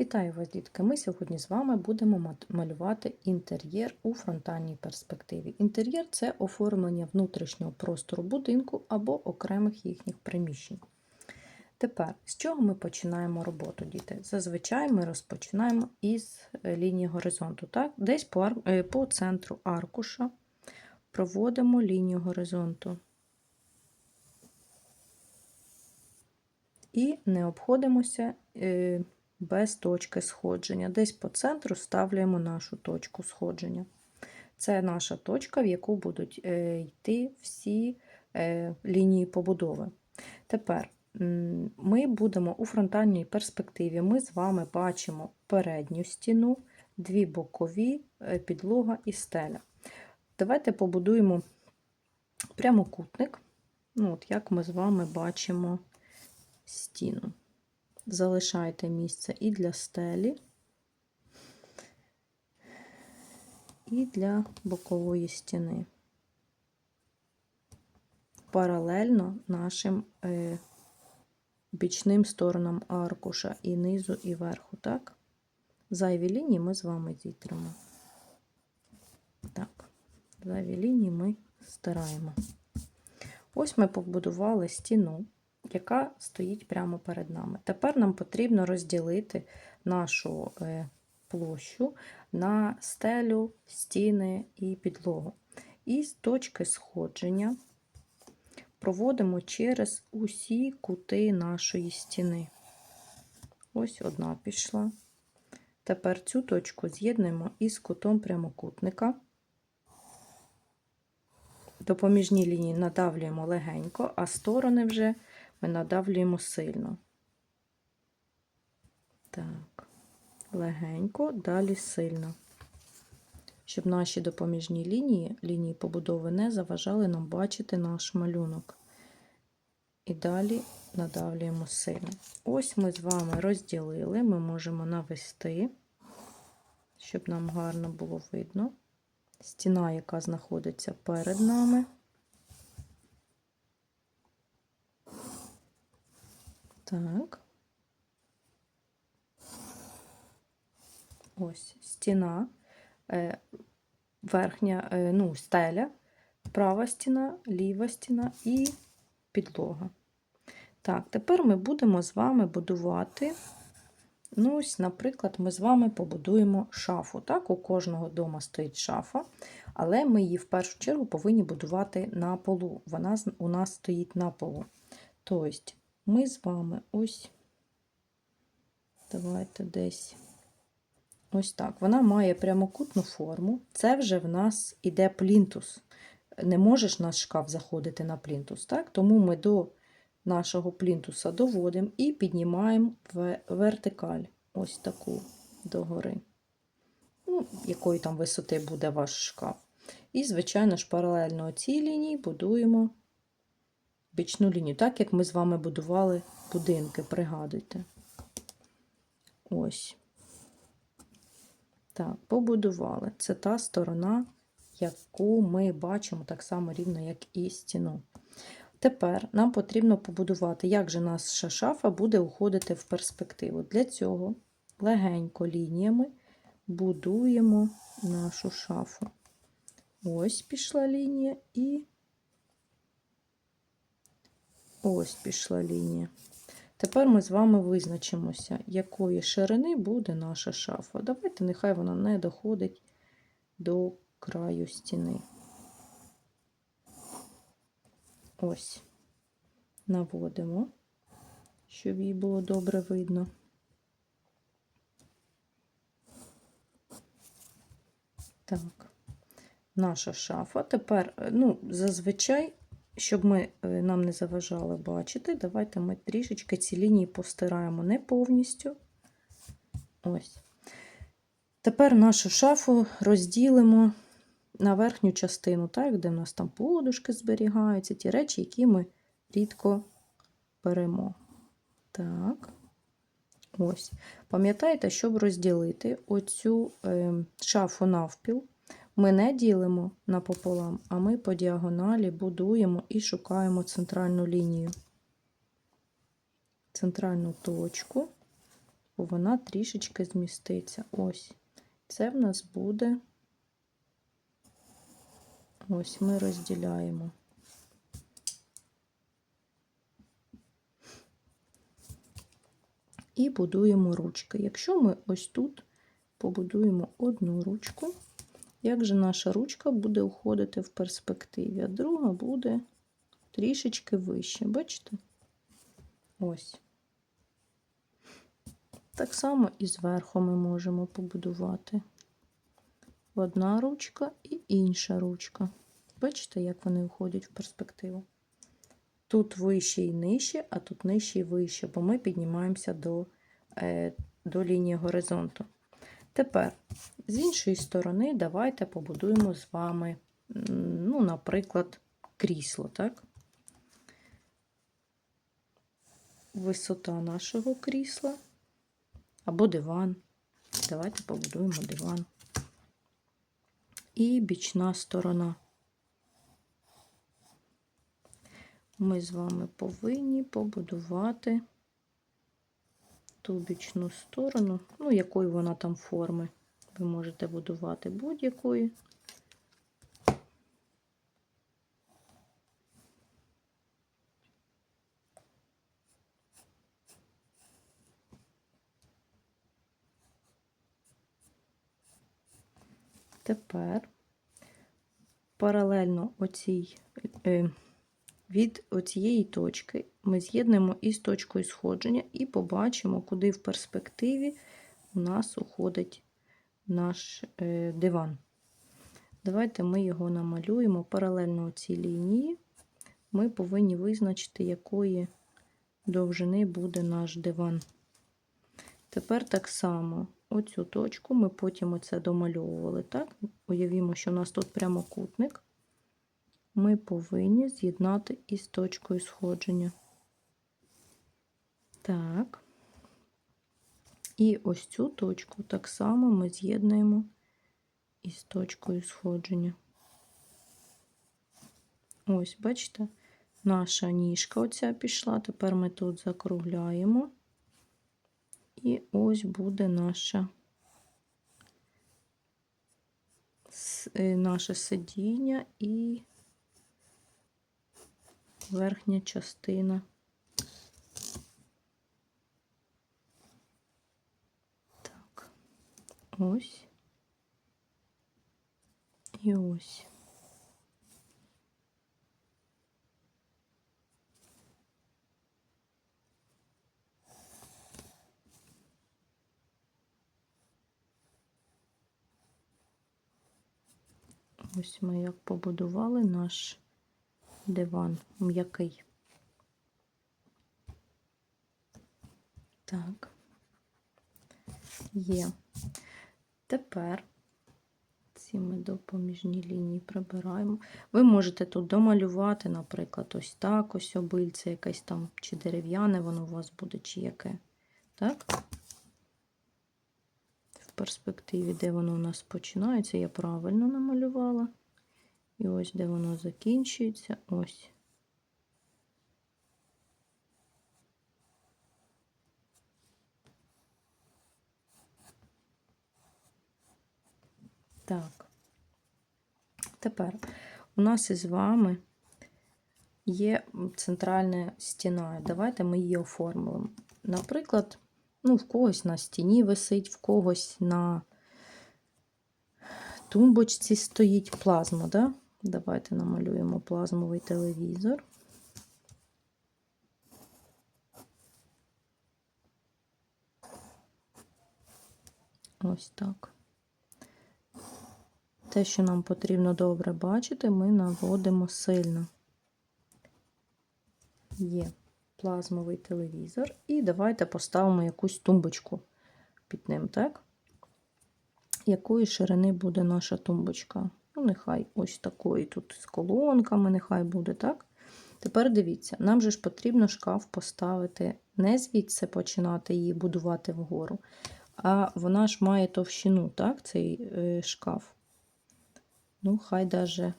Вітаю вас, дітки! Ми сьогодні з вами будемо малювати інтер'єр у фронтальній перспективі. Інтер'єр це оформлення внутрішнього простору будинку або окремих їхніх приміщень. Тепер, з чого ми починаємо роботу, діти? Зазвичай ми розпочинаємо із е, лінії горизонту. Так? Десь по, ар- е, по центру аркуша проводимо лінію горизонту. І не обходимося е, без точки сходження. Десь по центру ставляємо нашу точку сходження. Це наша точка, в яку будуть е, йти всі е, лінії побудови. Тепер ми будемо у фронтальній перспективі. Ми з вами бачимо передню стіну, дві бокові, е, підлога і стеля. Давайте побудуємо прямокутник, ну, от як ми з вами бачимо стіну. Залишайте місце і для стелі, і для бокової стіни. Паралельно нашим е, бічним сторонам аркуша і низу, і верху, так? Зайві лінії ми з вами зітримо. Так, зайві лінії ми стираємо. Ось ми побудували стіну яка стоїть прямо перед нами. Тепер нам потрібно розділити нашу е, площу на стелю, стіни і підлогу. І з точки сходження проводимо через усі кути нашої стіни. Ось одна пішла. Тепер цю точку з'єднуємо із кутом прямокутника. Допоміжні лінії надавлюємо легенько, а сторони вже ми надавлюємо сильно. Так, легенько, далі сильно. Щоб наші допоміжні лінії, лінії побудови не заважали нам бачити наш малюнок. І далі надавлюємо сильно. Ось ми з вами розділили, ми можемо навести, щоб нам гарно було видно. Стіна, яка знаходиться перед нами. Так. Ось стіна, е, верхня, е, ну, стеля, права стіна, ліва стіна і підлога. Так, тепер ми будемо з вами будувати. Ну, ось, наприклад, ми з вами побудуємо шафу. Так, у кожного дома стоїть шафа, але ми її в першу чергу повинні будувати на полу. Вона у нас стоїть на полу. Тобто, ми з вами ось, давайте десь ось так. Вона має прямокутну форму. Це вже в нас іде плінтус. Не можеш наш шкаф заходити на плінтус, так? Тому ми до нашого плінтуса доводимо і піднімаємо в вертикаль, ось таку догори. Ну, якої там висоти буде ваш шкаф. І, звичайно ж, паралельно цій лінії будуємо бічну лінію, так як ми з вами будували будинки, пригадуйте. Ось. Так, побудували. Це та сторона, яку ми бачимо так само рівно, як і стіну. Тепер нам потрібно побудувати, як же наша шафа буде уходити в перспективу. Для цього легенько лініями будуємо нашу шафу. Ось пішла лінія і ось пішла лінія. Тепер ми з вами визначимося, якої ширини буде наша шафа. Давайте, нехай вона не доходить до краю стіни. Ось, наводимо, щоб їй було добре видно. Так, наша шафа. Тепер, ну, зазвичай, щоб ми, е, нам не заважало бачити, давайте ми трішечки ці лінії постираємо не повністю. Ось. Тепер нашу шафу розділимо на верхню частину, так, де в нас там подушки зберігаються, ті речі, які ми рідко беремо. Так, ось. Пам'ятаєте, щоб розділити оцю е, шафу навпіл, ми не ділимо напополам, а ми по діагоналі будуємо і шукаємо центральну лінію. Центральну точку. зверху вона трішечки зміститься. Ось. Це в нас буде. Ось ми розділяємо. І будуємо ручки. Якщо ми ось тут побудуємо одну ручку, як же наша ручка буде уходити в перспективі, а друга буде трішечки вище. Бачите? Ось. Так само і зверху ми можемо побудувати одна ручка і інша ручка. Бачите, як вони входять в перспективу? Тут вище і нижче, а тут нижче і вище, бо ми піднімаємося до, е, до лінії горизонту. Тепер, з іншої сторони, давайте побудуємо з вами, ну, наприклад, крісло, так? Висота нашого крісла або диван. Давайте побудуємо диван. І бічна сторона. Ми з вами повинні побудувати ту сторону, ну, якої вона там форми. Ви можете будувати будь-якої. Тепер паралельно оцій, е, від оцієї точки ми з'єднуємо із точкою сходження і побачимо, куди в перспективі у нас уходить наш е, диван. Давайте ми його намалюємо паралельно цій лінії. Ми повинні визначити, якої довжини буде наш диван. Тепер так само оцю точку ми потім оце домальовували. Так? Уявімо, що у нас тут прямокутник. Ми повинні з'єднати із точкою сходження. Так. І ось цю точку так само ми з'єднуємо із точкою сходження. Ось, бачите, наша ніжка оця пішла. Тепер ми тут закругляємо. І ось буде наша, е, наше сидіння і верхня частина. Ось і ось. Ось ми як побудували наш диван м'який. Так, є. Тепер ці ми допоміжні лінії прибираємо. Ви можете тут домалювати, наприклад, ось так, ось обильце, якесь там, чи дерев'яне, воно у вас буде, чи яке. Так? В перспективі, де воно у нас починається, я правильно намалювала. І ось де воно закінчується, ось. Так. Тепер у нас із вами є центральна стіна. Давайте ми її оформимо. Наприклад, ну, в когось на стіні висить, в когось на тумбочці стоїть плазма, да? Давайте намалюємо плазмовий телевізор. Ось так. Те, що нам потрібно добре бачити, ми наводимо сильно. Є плазмовий телевізор. І давайте поставимо якусь тумбочку під ним, так? Якої ширини буде наша тумбочка? Ну, нехай ось такої тут з колонками, нехай буде, так? Тепер дивіться, нам же ж потрібно шкаф поставити, не звідси починати її будувати вгору, а вона ж має товщину, так, цей е, шкаф. Ну, хай даже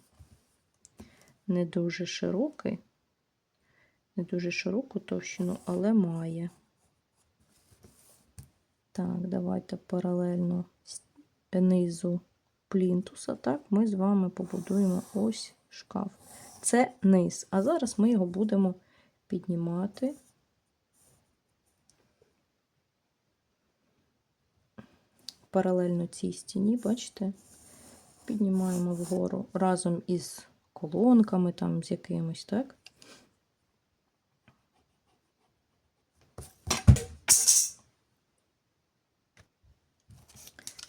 не дуже широкий, не дуже широку товщину, але має. Так, давайте паралельно низу плінтуса, так, ми з вами побудуємо ось шкаф. Це низ. А зараз ми його будемо піднімати. Паралельно цій стіні, бачите, піднімаємо вгору разом із колонками, там з якимось, так?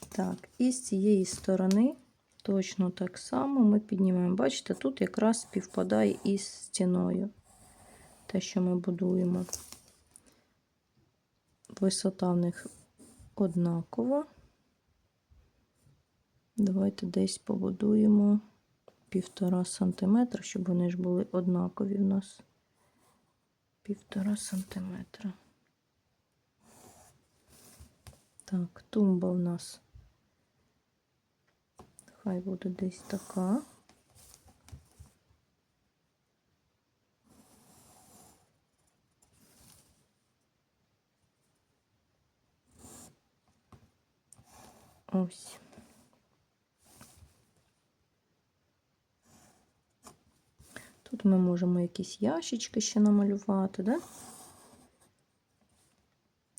Так, і з цієї сторони точно так само ми піднімаємо. Бачите, тут якраз співпадає із стіною. Те, що ми будуємо. Висота в них однакова. Давайте десь побудуємо півтора сантиметра, щоб вони ж були однакові в нас. Півтора сантиметра. Так, тумба в нас хай буде десь така. Ось. Тут ми можемо якісь ящички ще намалювати, да?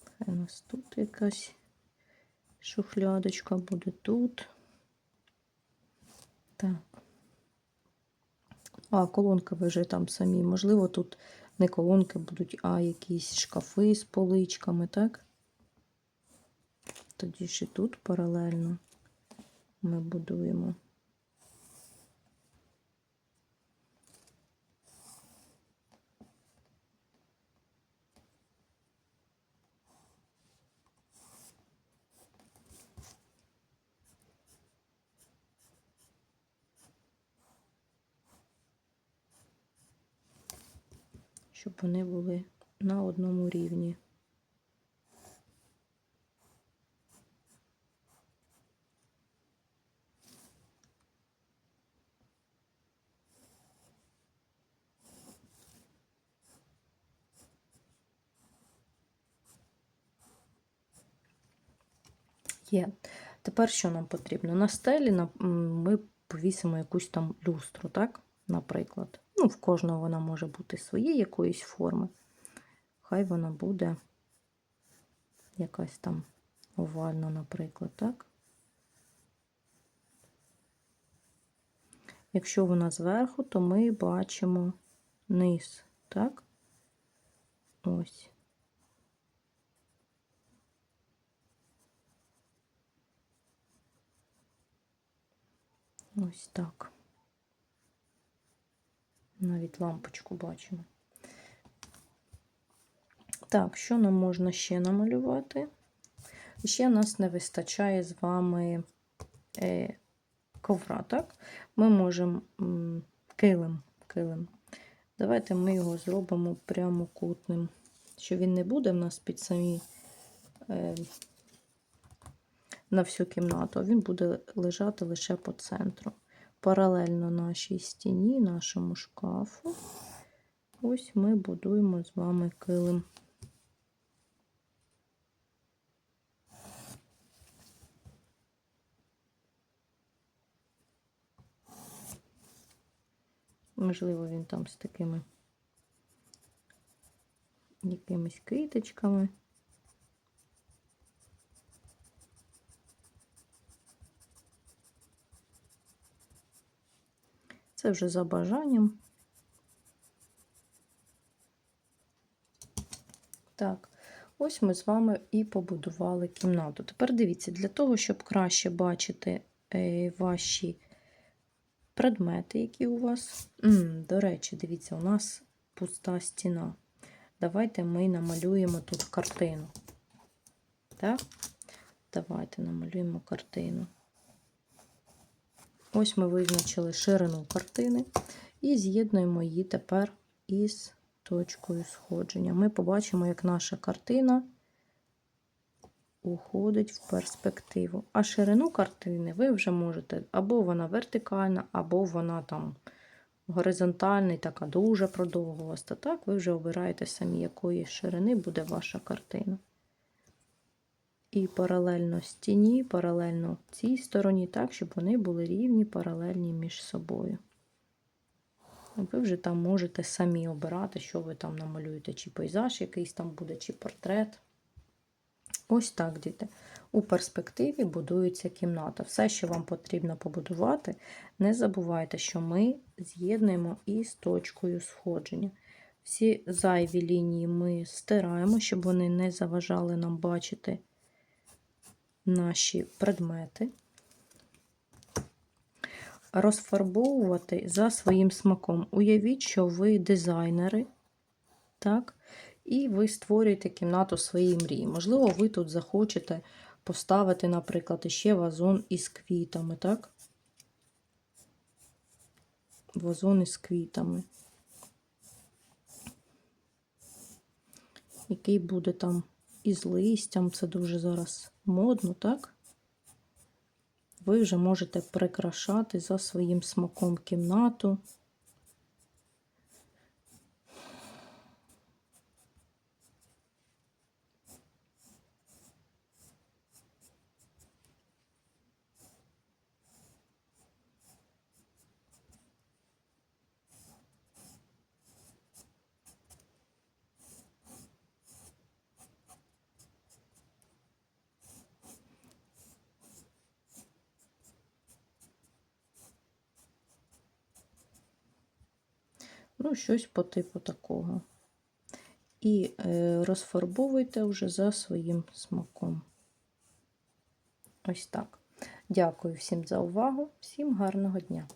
Хай у нас тут якась шухлядочка буде тут. Так. А, колонки ви вже там самі. Можливо, тут не колонки будуть, а якісь шкафи з поличками, так? Тоді ще тут паралельно ми будуємо. Щоб вони були на одному рівні. Є. Тепер що нам потрібно? На стелі ми повісимо якусь там люстру, так? Наприклад. Ну, в кожного вона може бути своєї якоїсь форми. Хай вона буде якась там овальна, наприклад, так? Якщо вона зверху, то ми бачимо низ, так? Ось. Ось так. Навіть лампочку бачимо. Так, що нам можна ще намалювати? Ще нас не вистачає з вами е, ковра, так? Ми можемо килим, килим. Давайте ми його зробимо прямокутним, що він не буде в нас під самі е, на всю кімнату, а він буде лежати лише по центру. Паралельно нашій стіні, нашому шкафу. Ось ми будуємо з вами килим. Можливо, він там з такими якимись киточками. Це вже за бажанням. Так, ось ми з вами і побудували кімнату. Тепер дивіться, для того, щоб краще бачити е, ваші предмети, які у вас. До речі, дивіться, у нас пуста стіна. Давайте ми намалюємо тут картину. Так? Давайте намалюємо картину. Ось ми визначили ширину картини і з'єднуємо її тепер із точкою сходження. Ми побачимо, як наша картина уходить в перспективу. А ширину картини ви вже можете, або вона вертикальна, або вона там горизонтальна, така дуже продовгуваста. Так, ви вже обираєте самі, якої ширини буде ваша картина. І паралельно стіні, паралельно цій стороні, так, щоб вони були рівні, паралельні між собою. Ви вже там можете самі обирати, що ви там намалюєте, чи пейзаж якийсь там буде, чи портрет. Ось так, діти. У перспективі будується кімната. Все, що вам потрібно побудувати, не забувайте, що ми з'єднуємо із точкою сходження. Всі зайві лінії ми стираємо, щоб вони не заважали нам бачити наші предмети. Розфарбовувати за своїм смаком. Уявіть, що ви дизайнери, так? І ви створюєте кімнату своєї мрії. Можливо, ви тут захочете поставити, наприклад, ще вазон із квітами, так? Вазон із квітами. Який буде там із листям, це дуже зараз модно, так? Ви вже можете прикрашати за своїм смаком кімнату. Ну, щось по типу такого. І е, розфарбовуйте вже за своїм смаком. Ось так. Дякую всім за увагу, всім гарного дня!